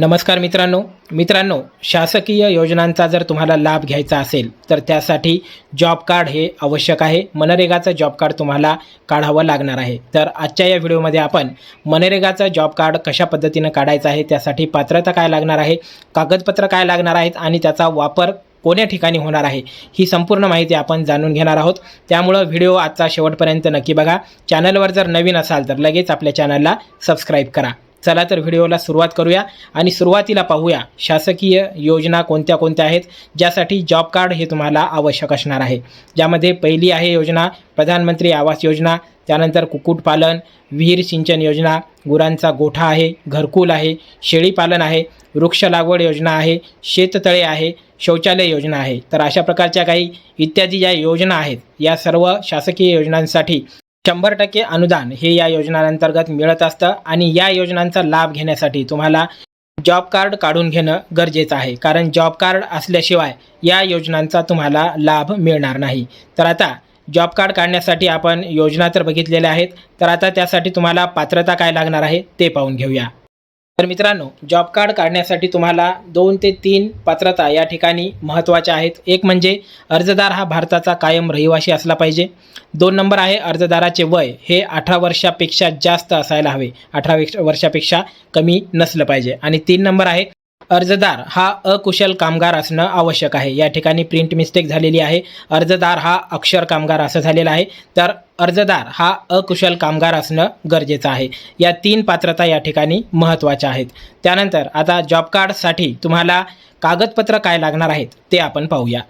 नमस्कार मित्रांनो. मित्रांनो शासकीय योजनांचा जर तुम्हाला लाभ घ्यायचा असेल तर त्यासाठी जॉब कार्ड हे आवश्यक आहे. मनरेगाचं जॉब कार्ड तुम्हाला काढावं लागणार आहे. तर आजच्या या व्हिडिओमध्ये आपण मनरेगाचं जॉब कार्ड कशा पद्धतीनं काढायचं आहे त्यासाठी पात्रता काय लागणार आहे कागदपत्र काय लागणार आहेत आणि त्याचा वापर कोण्या ठिकाणी होणार आहे ही संपूर्ण माहिती आपण जाणून घेणार आहोत. त्यामुळं व्हिडिओ आजचा शेवटपर्यंत नक्की बघा. चॅनलवर जर नवीन असाल तर लगेच आपल्या चॅनलला सबस्क्राईब करा. चला तर व्हिडिओला सुरुवात करूया आणि सुरुवातीला पाहूया शासकीय योजना कोणत्या कोणत्या आहेत ज्यासाठी जॉब कार्ड हे तुम्हाला आवश्यक असणार आहे. ज्यामध्ये पहिली आहे योजना प्रधानमंत्री आवास योजना त्यानंतर कुक्कुटपालन विहीर सिंचन योजना गुरांचा गोठा आहे घरकुल आहे शेळीपालन आहे वृक्ष लागवड योजना आहे शेततळे आहे शौचालय योजना आहे. तर अशा प्रकारच्या काही इत्यादी ज्या योजना आहेत या सर्व शासकीय योजनांसाठी शंभर टक्के अनुदान हे या योजनांतर्गत मिळत असतं आणि या योजनांचा लाभ घेण्यासाठी तुम्हाला जॉब कार्ड काढून घेणं गरजेचं आहे. कारण जॉब कार्ड असल्याशिवाय या योजनांचा तुम्हाला लाभ मिळणार नाही. तर आता जॉब कार्ड काढण्यासाठी आपण योजना तर बघितलेल्या आहेत. तर आता त्यासाठी तुम्हाला पात्रता काय लागणार आहे ते पाहून घेऊया. तर मित्रांनो जॉब कार्ड काढण्यासाठी तुम्हाला दोन ते तीन पात्रता या ठिकाणी महत्त्वाच्या आहेत. एक म्हणजे अर्जदार हा भारताचा कायम रहिवाशी असला पाहिजे. दोन नंबर आहे अर्जदाराचे वय. हे अठरा वर्षापेक्षा जास्त असायला हवे. अठरा वर्षापेक्षा कमी नसलं पाहिजे. आणि तीन नंबर आहे अर्जदार हा अकुशल कामगार असणं आवश्यक आहे. या ठिकाणी प्रिंट मिस्टेक झालेली आहे. अर्जदार हा अक्षर कामगार असं झालेला आहे. तर अर्जदार हा अकुशल कामगार असणं गरजेचं आहे. या तीन पात्रता या ठिकाणी महत्त्वाच्या आहेत. त्यानंतर आता जॉब कार्डसाठी तुम्हाला कागदपत्र काय लागणार आहेत ते आपण पाहूया.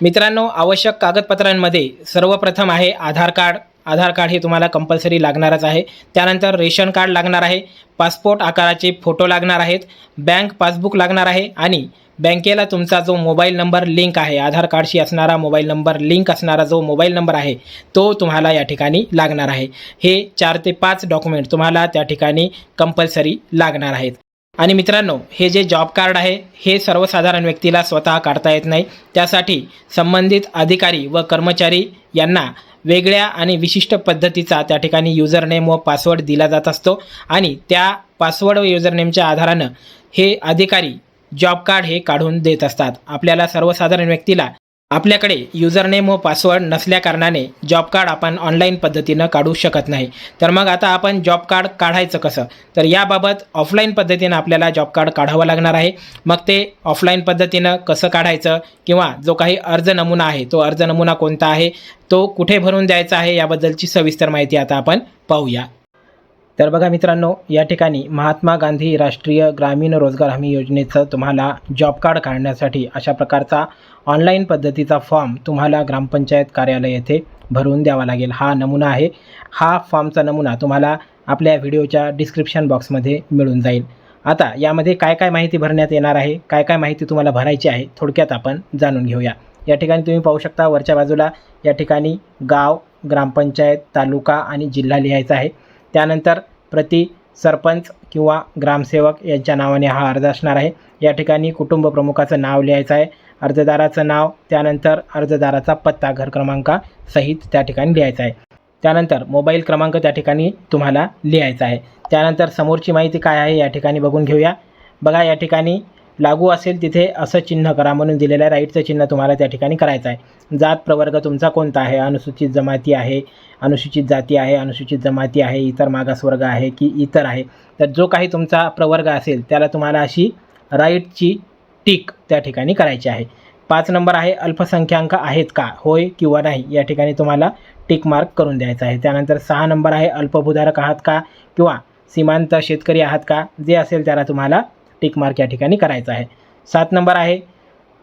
मित्रांनो आवश्यक कागदपत्रांमध्ये सर्वप्रथम आहे आधार कार्ड आधार कार्ड हे तुम्हाला कंपल्सरी लागणारच आहे. त्यानंतर रेशन कार्ड लागणार आहे. पासपोर्ट आकाराचे फोटो लागणार आहेत. बँक पासबुक लागणार आहे आणि बँकेला तुमचा जो मोबाईल नंबर लिंक आहे आधार कार्डशी असणारा मोबाईल नंबर लिंक असणारा जो मोबाईल नंबर आहे तो तुम्हाला या ठिकाणी लागणार आहे. हे चार ते पाच डॉक्युमेंट तुम्हाला त्या ठिकाणी कंपल्सरी लागणार आहेत. आणि मित्रांनो हे जे जॉब कार्ड आहे हे सर्वसाधारण व्यक्तीला स्वतः काढता येत नाही. त्यासाठी संबंधित अधिकारी व कर्मचारी यांना वेगळ्या आणि विशिष्ट पद्धतीचा त्या ठिकाणी युजरनेम व पासवर्ड दिला जात असतो. आणि त्या पासवर्ड व युजरनेमच्या आधारानं हे अधिकारी जॉब कार्ड हे काढून देत असतात. आपल्याला सर्वसाधारण व्यक्तीला आपल्याकडे युजरनेम व पासवर्ड नसल्याकारणाने जॉब कार्ड आपण ऑनलाईन पद्धतीनं काढू शकत नाही. तर मग आता आपण जॉब कार्ड काढायचं कसं? तर याबाबत ऑफलाईन पद्धतीनं आपल्याला जॉब कार्ड काढावं लागणार आहे. मग ते ऑफलाईन पद्धतीनं कसं काढायचं? किंवा जो काही अर्ज नमुना आहे तो अर्ज नमुना कोणता आहे? तो कुठे भरून द्यायचा आहे? याबद्दलची सविस्तर माहिती आता आपण पाहूया. तर बघा मित्रांनो या ठिकाणी महात्मा गांधी राष्ट्रीय ग्रामीण रोजगार हमी योजनेचं तुम्हाला जॉब कार्ड काढण्यासाठी अशा प्रकारचा ऑनलाईन पद्धतीचा फॉर्म तुम्हाला ग्रामपंचायत कार्यालय येथे भरून द्यावा लागेल. हा नमुना आहे. हा फॉर्मचा नमुना तुम्हाला आपल्या व्हिडिओच्या डिस्क्रिप्शन बॉक्समध्ये मिळून जाईल. आता यामध्ये काय काय माहिती भरण्यात येणार आहे काय काय माहिती तुम्हाला भरायची आहे थोडक्यात आपण जाणून घेऊया. या ठिकाणी तुम्ही पाहू शकता वरच्या बाजूला या ठिकाणी गाव ग्रामपंचायत तालुका आणि जिल्हा लिहायचा आहे. त्यानंतर प्रति सरपंच किंवा ग्रामसेवक यांच्या नावाने हा अर्ज असणार आहे. या ठिकाणी कुटुंब प्रमुखाचं नाव लिहायचं आहे. अर्जदाराचं नाव त्यानंतर अर्जदाराचा पत्ता घर क्रमांकासहित त्या ठिकाणी लिहायचा आहे. त्यानंतर मोबाईल क्रमांक त्या ठिकाणी तुम्हाला लिहायचा आहे. त्यानंतर समोरची माहिती काय आहे या ठिकाणी बघून घेऊया. बघा या ठिकाणी लागू असेल तिथे असं चिन्ह करा म्हणून दिलेलं आहे राईटचं चिन्ह तुम्हाला त्या ठिकाणी करायचं आहे. जात प्रवर्ग तुमचा कोणता आहे? अनुसूचित जमाती आहे अनुसूचित जाती आहे अनुसूचित जमाती आहे इतर मागासवर्ग आहे की इतर आहे? तर जो काही तुमचा प्रवर्ग असेल त्याला तुम्हाला अशी राईटची टीक त्या ठिकाणी करायची आहे. पाच नंबर आहे अल्पसंख्याक आहेत का? होय किंवा नाही? या ठिकाणी तुम्हाला टिक मार्क करून द्यायचा आहे. त्यानंतर सहा नंबर आहे अल्पभूधारक आहात का? किंवा सीमांत शेतकरी आहात का? जे असेल त्याला तुम्हाला टिक मार्क या ठिकाणी करायचा आहे. सात नंबर आहे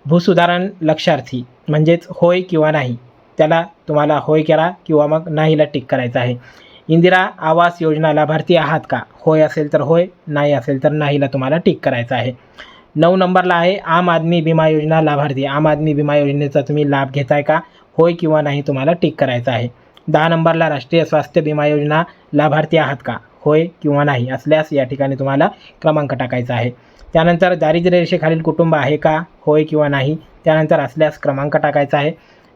भूसुधारण लक्षार्थी म्हणजेच होय किंवा नाही. त्याला तुम्हाला होय करा किंवा मग नाहीला टिक करायचं आहे. इंदिरा आवास योजना लाभार्थी आहात का? होय असेल तर होय नाही असेल तर नाहीला तुम्हाला टिक करायचं आहे. नऊ नंबरला आहे आम आदमी विमा योजना लाभार्थी. आम आदमी विमा योजनेचा तुम्ही लाभ घेताय का? होय किंवा नाही तुम्हाला टिक करायचं आहे. दहा नंबरला राष्ट्रीय स्वास्थ्य विमा योजना लाभार्थी आहात का? होय किंवा नाही असल्यास या ठिकाणी तुम्हाला क्रमांक टाकायचा आहे. त्यानंतर दारिद्र्य रेषेखालील कुटुंब आहे का होय किंवा नाही त्यानंतर असल्यास क्रमांक टाकायचा आहे.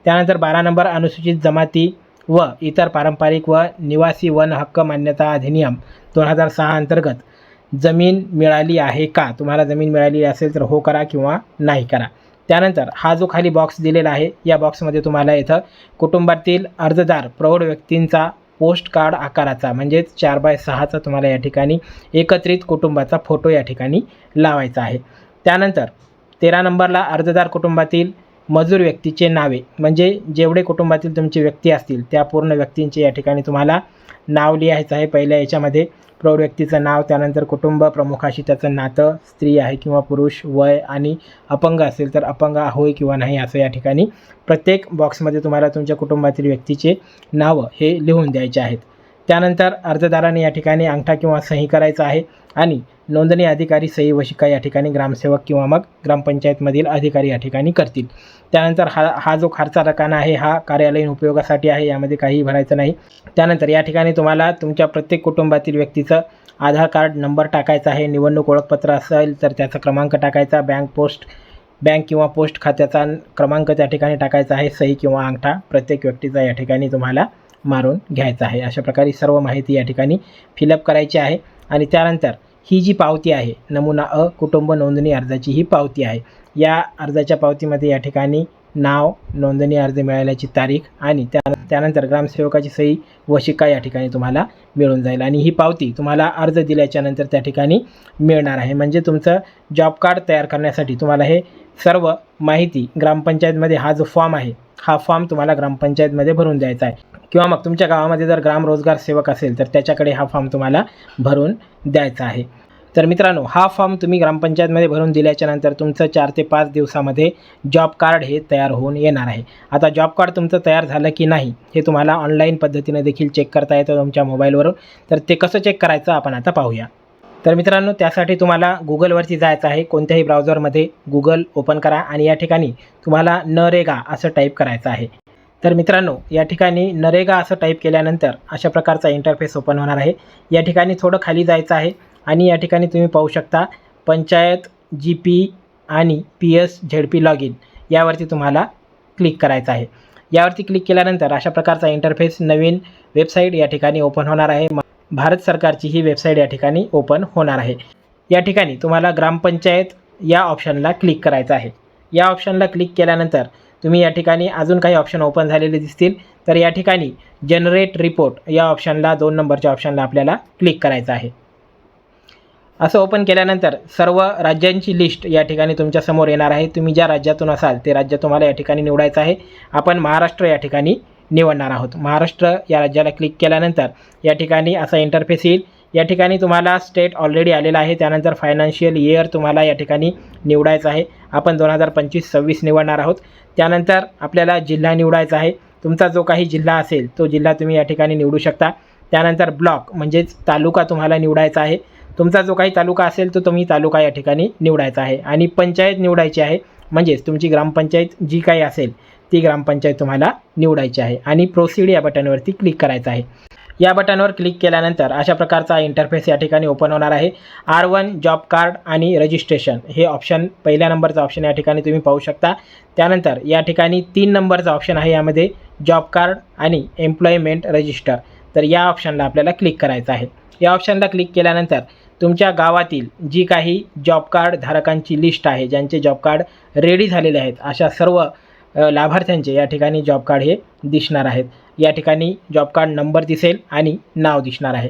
त्यानंतर बारा नंबर अनुसूचित जमाती व इतर पारंपरिक व निवासी वन हक्क मान्यता अधिनियम दोन हजार सहा अंतर्गत जमीन मिळाली आहे का? तुम्हाला जमीन मिळाली असेल तर हो करा किंवा नाही करा. त्यानंतर हा जो खाली बॉक्स दिलेला आहे या बॉक्समध्ये तुम्हाला इथं कुटुंबातील अर्जदार प्रौढ व्यक्तींचा पोस्ट कार्ड आकाराचा म्हणजेच चार बाय सहाचा तुम्हाला या ठिकाणी एकत्रित कुटुंबाचा फोटो या ठिकाणी लावायचा आहे. त्यानंतर तेरा नंबरला अर्जदार कुटुंबातील मजूर व्यक्तीचे नावे. म्हणजे जेवढे कुटुंबातील तुमचे व्यक्ती असतील त्या पूर्ण व्यक्तींचे या ठिकाणी तुम्हाला नाव लिहायचं आहे. पहिल्या याच्यामध्ये प्रौढ व्यक्तीचं नाव त्यानंतर कुटुंब प्रमुखाशी त्याचं नातं स्त्री आहे किंवा पुरुष वय आणि अपंग असेल तर अपंग होय किंवा नाही असं या ठिकाणी प्रत्येक बॉक्समध्ये तुम्हाला तुमच्या कुटुंबातील व्यक्तीचे नावं हे लिहून द्यायचे आहेत. त्यानंतर अर्जदाराने या ठिकाणी अंगठा किंवा सही करायचा आहे आणि नोंदणी अधिकारी सही व शिक्का या ठिकाणी ग्रामसेवक किंवा मग ग्रामपंचायतमधील अधिकारी या ठिकाणी करतील. त्यानंतर हा हा जो खारचा रकाना आहे हा कार्यालयीन उपयोगासाठी आहे यामध्ये काहीही भरायचं नाही. त्यानंतर या ठिकाणी तुम्हाला तुमच्या प्रत्येक कुटुंबातील व्यक्तीचं आधार कार्ड नंबर टाकायचा आहे निवडणूक ओळखपत्र असेल तर त्याचा क्रमांक टाकायचा बँक पोस्ट बँक किंवा पोस्ट खात्याचा क्रमांक त्या ठिकाणी टाकायचा आहे सही किंवा अंगठा प्रत्येक व्यक्तीचा या ठिकाणी तुम्हाला मारून घ्यायचा आहे. अशा प्रकारे सर्व माहिती या ठिकाणी फिलअप करायची आहे. आणि त्यानंतर ही जी पावती आहे नमुना अ कुटुंब नोंदणी अर्जाची ही पावती आहे. या अर्जाच्या पावतीमध्ये या ठिकाणी नाव नोंदणी अर्ज मिळाल्याची तारीख आणि त्या त्यानंतर ग्रामसेवकाची सही व शिक्का या ठिकाणी तुम्हाला मिळून जाईल. आणि ही पावती तुम्हाला अर्ज दिल्याच्यानंतर त्या ठिकाणी मिळणार आहे. म्हणजे तुमचं जॉब कार्ड तयार करण्यासाठी तुम्हाला हे सर्व माहिती ग्रामपंचायतमध्ये हा जो फॉर्म आहे हा फॉर्म तुम्हाला ग्रामपंचायतमध्ये भरून द्यायचा आहे. किंवा मग तुमच्या गावामध्ये जर ग्राम रोजगार सेवक असेल तर त्याच्याकडे हा फॉर्म तुम्हाला भरून द्यायचा आहे. तर मित्रांनो हा फॉर्म तुम्ही ग्रामपंचायतमध्ये भरून दिल्याच्यानंतर तुमचं चार ते पाच दिवसामध्ये जॉब कार्ड हे तयार होऊन येणार आहे. आता जॉब कार्ड तुमचं तयार झालं की नाही हे तुम्हाला ऑनलाईन पद्धतीने देखील चेक करता येतं तुमच्या मोबाईलवरून. तर ते कसं चेक करायचं आपण आता पाहूया. तर मित्रांनो त्यासाठी तुम्हाला गुगलवरती जायचं आहे. कोणत्याही ब्राउझरमध्ये गुगल ओपन करा आणि या ठिकाणी तुम्हाला नरेगा असं टाईप करायचं आहे. तर मित्रांनो या ठिकाणी नरेगा असं टाईप केल्यानंतर अशा प्रकारचा इंटरफेस ओपन होणार आहे. या ठिकाणी थोडं खाली जायचं आहे आणि या ठिकाणी तुम्ही पाहू शकता पंचायत जी पी आणि P S Z P log in यावरती तुम्हाला क्लिक करायचं आहे. यावरती क्लिक केल्यानंतर अशा प्रकारचा इंटरफेस नवीन वेबसाईट या ठिकाणी ओपन होणार आहे. भारत सरकारची ही वेबसाईट या ठिकाणी ओपन होणार आहे. या ठिकाणी तुम्हाला ग्रामपंचायत या ऑप्शनला क्लिक करायचं आहे. या ऑप्शनला क्लिक केल्यानंतर तुम्ही या ठिकाणी अजून काही ऑप्शन ओपन झालेले दिसतील. तर या ठिकाणी जनरेट रिपोर्ट या ऑप्शनला दोन नंबरच्या ऑप्शनला आपल्याला क्लिक करायचं आहे. असं ओपन केल्यानंतर सर्व राज्यांची लिस्ट या ठिकाणी तुमच्यासमोर येणार आहे. तुम्ही ज्या राज्यातून असाल ते राज्य तुम्हाला या ठिकाणी निवडायचं आहे. आपण महाराष्ट्र या ठिकाणी निवडणार आहोत. महाराष्ट्र या राज्याला क्लिक केल्यानंतर या ठिकाणी असा इंटरफेस येईल. या ठिकाणी तुम्हाला स्टेट ऑलरेडी आलेला आहे. त्यानंतर फायनान्शियल इयर तुम्हाला या ठिकाणी निवडायचं आहे. आपण दोन हजार पंचवीस सव्वीस निवडणार आहोत. त्यानंतर आपल्याला जिल्हा निवडायचा आहे. तुमचा जो काही जिल्हा असेल तो जिल्हा तुम्ही या ठिकाणी निवडू शकता. त्यानंतर ब्लॉक म्हणजेच तालुका तुम्हाला निवडायचा आहे. तुमचा जो काही तालुका असेल तो तुम्ही तालुका या ठिकाणी निवडायचा आहे. आणि पंचायत निवडायची आहे म्हणजेच तुमची ग्रामपंचायत जी काही असेल ती ग्रामपंचायत तुम्हाला निवडायची आहे. आणि प्रोसीड या बटनवरती क्लिक करायचं आहे. या बटनवर क्लिक केल्यानंतर अशा प्रकारचा इंटरफेस या ठिकाणी ओपन होणार आहे. आर वन जॉब कार्ड आणि रजिस्ट्रेशन हे ऑप्शन पहिल्या नंबरचं ऑप्शन या ठिकाणी तुम्ही पाहू शकता. त्यानंतर या ठिकाणी तीन नंबरचा ऑप्शन आहे यामध्ये जॉब कार्ड आणि एम्प्लॉयमेंट रजिस्टर तर या ऑप्शनला आपल्याला क्लिक करायचं आहे. या ऑप्शनला क्लिक केल्यानंतर तुमच्या गावातील जी काही जॉब कार्ड धारकांची लिस्ट आहे ज्यांचे जॉब कार्ड रेडी झालेले आहेत अशा सर्व लाभार्थ्यांचे या ठिकाणी जॉब कार्ड हे दिसणार आहेत. या ठिकाणी जॉब कार्ड नंबर दिसेल आणि नाव दिसणार आहे.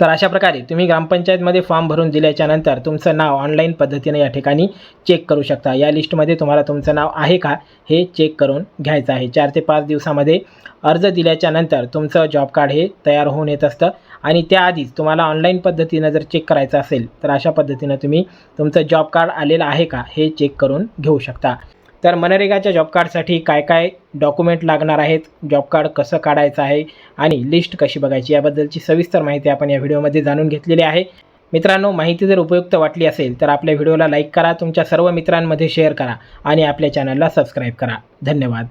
तर अशा प्रकारे तुम्ही ग्रामपंचायतमध्ये फॉर्म भरून दिल्याच्यानंतर तुमचं नाव ऑनलाईन पद्धतीने या ठिकाणी चेक करू शकता. या लिस्टमध्ये तुम्हाला तुमचं नाव आहे का हे चेक करून घ्यायचं आहे. चार ते पाच दिवसामध्ये अर्ज दिल्याच्यानंतर तुमचं जॉब कार्ड हे तयार होऊन येत असतं आणि त्याआधीच तुम्हाला ऑनलाईन पद्धतीनं जर चेक करायचं असेल तर अशा पद्धतीनं तुम्ही तुमचं जॉब कार्ड आलेलं आहे का हे चेक करून घेऊ शकता. तर मनरेगाच्या जॉब कार्डसाठी काय काय डॉक्युमेंट लागणार आहेत? जॉब कार्ड कसं काढायचं आहे? आणि लिस्ट कशी बघायची? याबद्दलची सविस्तर माहिती आपण या व्हिडिओमध्ये जाणून घेतलेली आहे. मित्रांनो माहिती जर उपयुक्त वाटली असेल तर आपल्या व्हिडिओला लाईक करा तुमच्या सर्व मित्रांमध्ये शेअर करा आणि आपल्या चॅनलला सबस्क्राईब करा. धन्यवाद.